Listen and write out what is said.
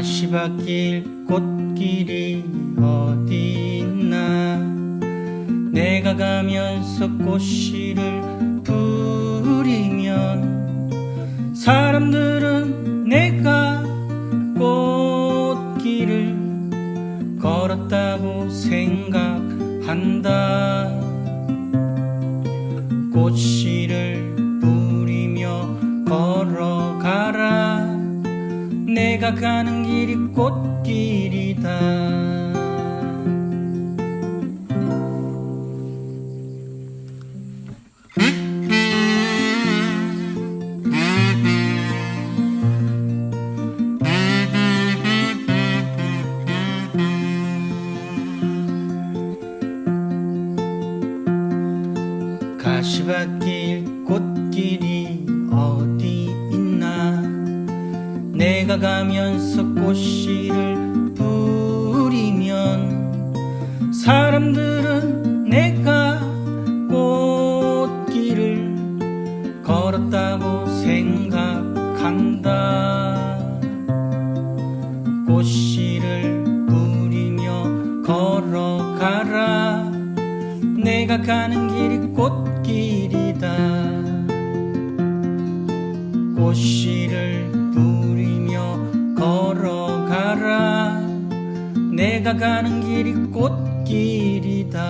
가시밭길 꽃길이 어디 있나? 내가 가면서 꽃씨를 부리면 사람들은 내가 꽃길을 걸었다고 생각한다 내가 가는 길이 꽃길이다. 가시밭길 꽃길이 어디 내가 가면서 꽃씨를 뿌리면 사람들은 내가 꽃길을 걸었다고 생각한다. 꽃씨를 뿌리며 걸어가라. 내가 가는 길이 꽃길이다. 꽃씨 내가 가는 길이 꽃길이다